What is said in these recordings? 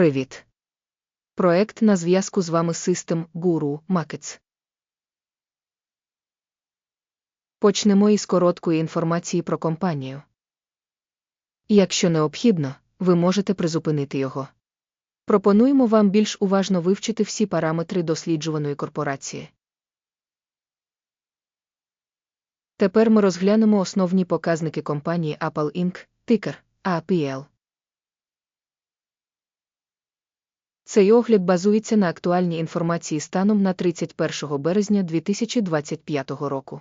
Привіт. Проект на зв'язку з вами System Guru Markets. Почнемо із короткої інформації про компанію. Якщо необхідно, ви можете призупинити його. Пропонуємо вам більш уважно вивчити всі параметри досліджуваної корпорації. Тепер ми розглянемо основні показники компанії Apple Inc. тикер APL. Цей огляд базується на актуальній інформації станом на 31 березня 2025 року.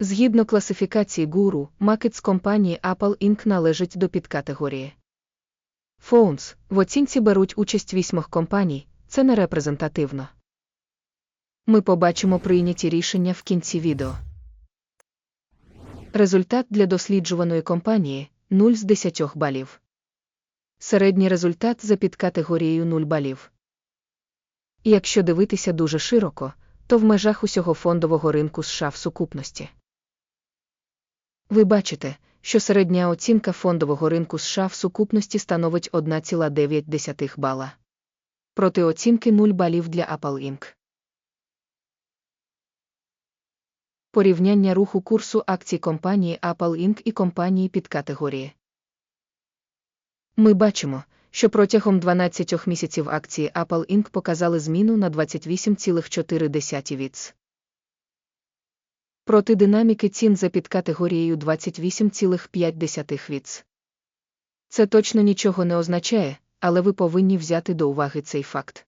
Згідно класифікації гуру, макет з компанії Apple Inc. належить до підкатегорії. Phones в оцінці беруть участь вісьмох компаній, це не репрезентативно. Ми побачимо прийняті рішення в кінці відео. Результат для досліджуваної компанії 0 з 10 балів. Середній результат за підкатегорією 0 балів. Якщо дивитися дуже широко, то в межах усього фондового ринку США в сукупності. Ви бачите, що середня оцінка фондового ринку США в сукупності становить 1,9 бала. Проти оцінки 0 балів для Apple Inc. Порівняння руху курсу акцій компанії Apple Inc. і компанії під категорії. Ми бачимо, що протягом 12 місяців акції Apple Inc. показали зміну на 28,4 віц. Проти динаміки цін за підкатегорією 28,5 віц. Це точно нічого не означає, але ви повинні взяти до уваги цей факт.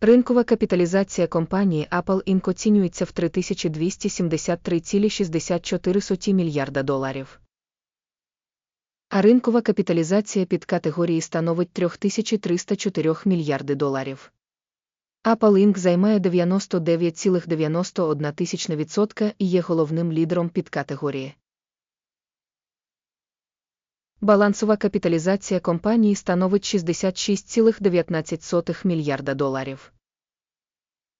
Ринкова капіталізація компанії Apple Inc. оцінюється в 3273,64 мільярда доларів. А ринкова капіталізація під категорії становить 3304 мільярди доларів. Apple Inc. займає 99,91% і є головним лідером під категорії. Балансова капіталізація компанії становить 66,19 мільярда доларів.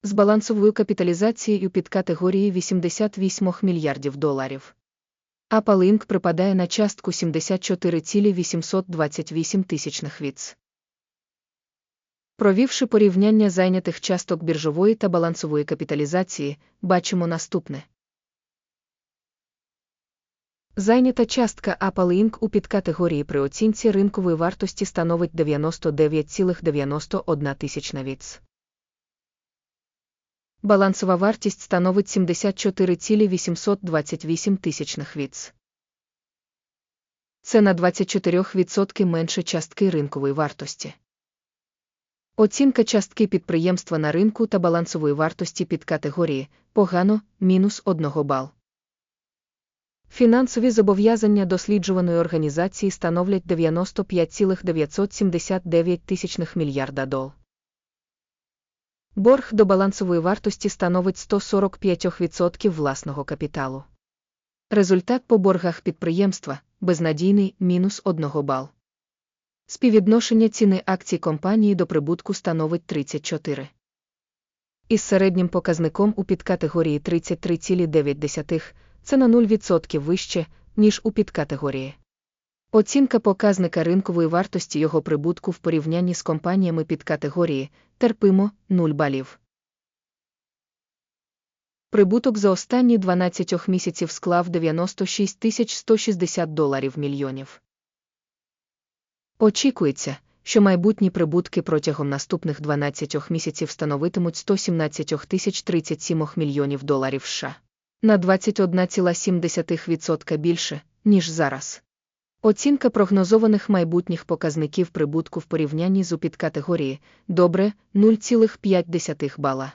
З балансовою капіталізацією під категорії 88 мільярдів доларів. Inc. припадає на частку 74,828 тисячних віц. Провівши порівняння зайнятих часток біржової та балансової капіталізації, бачимо наступне. Зайнята частка Apple Inc. у підкатегорії при оцінці ринкової вартості становить 99,91 тисячна віц. Балансова вартість становить 74,828 тисячних віц. Це на 24% менше частки ринкової вартості. Оцінка частки підприємства на ринку та балансової вартості під категорії погано мінус 1 бал. Фінансові зобов'язання досліджуваної організації становлять 95,979 тисячних мільярда дол. Борг до балансової вартості становить 145% власного капіталу. Результат по боргах підприємства безнадійний мінус 1 бал. Співвідношення ціни акцій компанії до прибутку становить 34. Із середнім показником у підкатегорії 33,9 це на 0% вище, ніж у підкатегорії. Оцінка показника ринкової вартості його прибутку в порівнянні з компаніями підкатегорії терпимо 0 балів. Прибуток за останні 12 місяців склав 96 160 доларів мільйонів. Очікується, що майбутні прибутки протягом наступних 12 місяців становитимуть 117 тисяч 37 мільйонів доларів США на 21,7% більше, ніж зараз. Оцінка прогнозованих майбутніх показників прибутку в порівнянні з у підкатегорії добре 0,5 бала.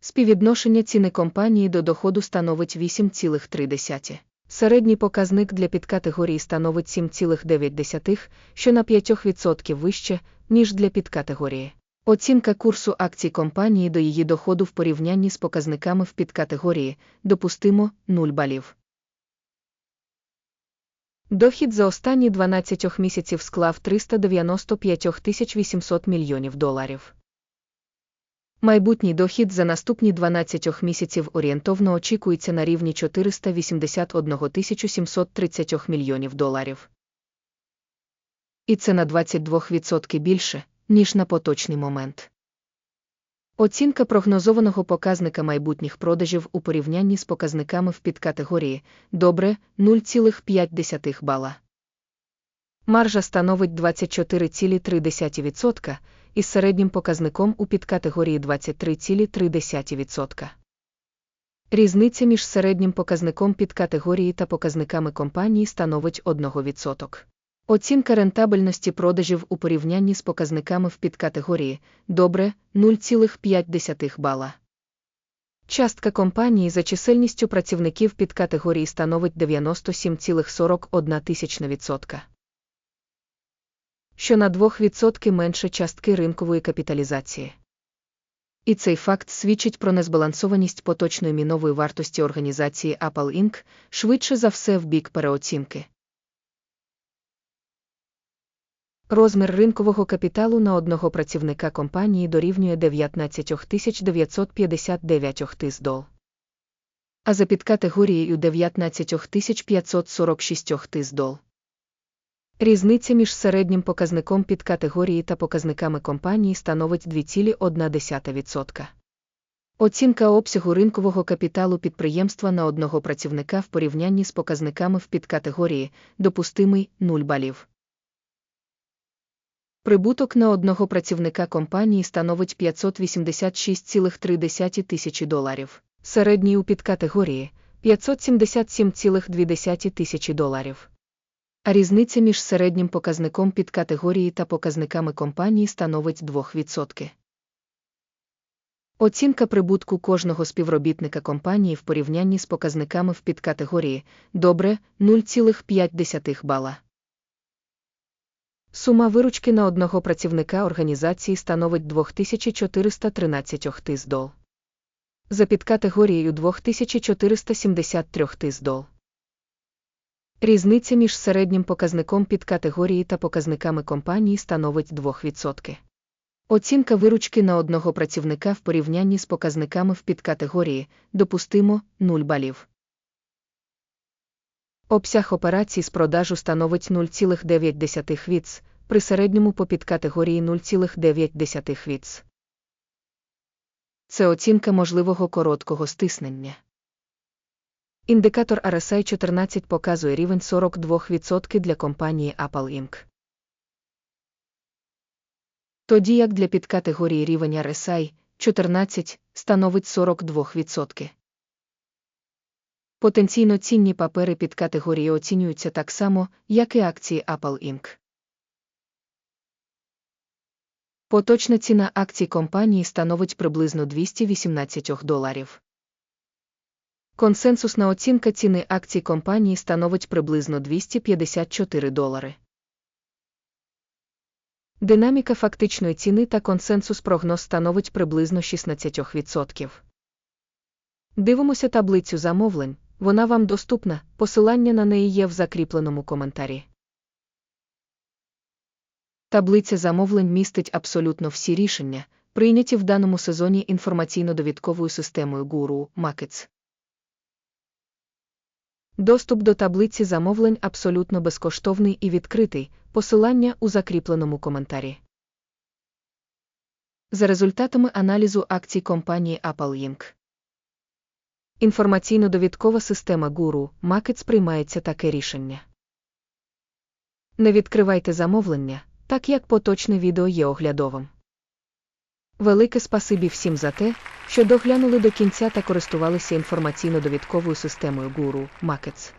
Співвідношення ціни компанії до доходу становить 8,3. Середній показник для підкатегорії становить 7,9, що на 5% вище, ніж для підкатегорії. Оцінка курсу акцій компанії до її доходу в порівнянні з показниками в підкатегорії допустимо 0 балів. Дохід за останні 12 місяців склав 395 800 мільйонів доларів. Майбутній дохід за наступні 12 місяців орієнтовно очікується на рівні 481 730 мільйонів доларів. І це на 22% більше, ніж на поточний момент. Оцінка прогнозованого показника майбутніх продажів у порівнянні з показниками в підкатегорії добре 0,5 бала. Маржа становить 24,3% із середнім показником у підкатегорії 23,3%. Різниця між середнім показником підкатегорії та показниками компанії становить 1%. Оцінка рентабельності продажів у порівнянні з показниками в підкатегорії добре 0,5 бала. Частка компанії за чисельністю працівників підкатегорії становить 97,41%. Що на 2% менше частки ринкової капіталізації. І цей факт свідчить про незбалансованість поточної мінової вартості організації Apple Inc. швидше за все в бік переоцінки. Розмір ринкового капіталу на одного працівника компанії дорівнює 19 959 тис дол. А за підкатегорією 19 546 тис дол. Різниця між середнім показником підкатегорії та показниками компанії становить 2,1%. Оцінка обсягу ринкового капіталу підприємства на одного працівника в порівнянні з показниками в підкатегорії допустимий 0 балів. Прибуток на одного працівника компанії становить 586,3 тисячі доларів, середній у підкатегорії 577,2 тисячі доларів. А різниця між середнім показником підкатегорії та показниками компанії становить 2%. Оцінка прибутку кожного співробітника компанії в порівнянні з показниками в підкатегорії добре 0,5 бала. Сума виручки на одного працівника організації становить 2413 тис дол. За підкатегорією 2473 тис дол. Різниця між середнім показником підкатегорії та показниками компанії становить 2%. Оцінка виручки на одного працівника в порівнянні з показниками в підкатегорії допустимо 0 балів. Обсяг операцій з продажу становить 0,9 віц, при середньому по підкатегорії 0,9 віц. Це оцінка можливого короткого стиснення. Індикатор RSI 14 показує рівень 42% для компанії Apple Inc. Тоді як для підкатегорії рівень RSI 14 становить 42%. Потенційно цінні папери під категорії оцінюються так само, як і акції Apple Inc. Поточна ціна акцій компанії становить приблизно 218 доларів. Консенсусна оцінка ціни акцій компанії становить приблизно 254 долари. Динаміка фактичної ціни та консенсус прогноз становить приблизно 16%. Дивимося таблицю замовлень, вона вам доступна, посилання на неї є в закріпленому коментарі. Таблиця замовлень містить абсолютно всі рішення, прийняті в даному сезоні інформаційно-довідковою системою Guru Markets. Доступ до таблиці замовлень абсолютно безкоштовний і відкритий, посилання у закріпленому коментарі. За результатами аналізу акцій компанії Apple Inc. Інформаційно-довідкова система Гуру Макет приймається таке рішення. Не відкривайте замовлення, так як поточне відео є оглядовим. Велике спасибі всім за те, що доглянули до кінця та користувалися інформаційно-довідковою системою Guru Markets.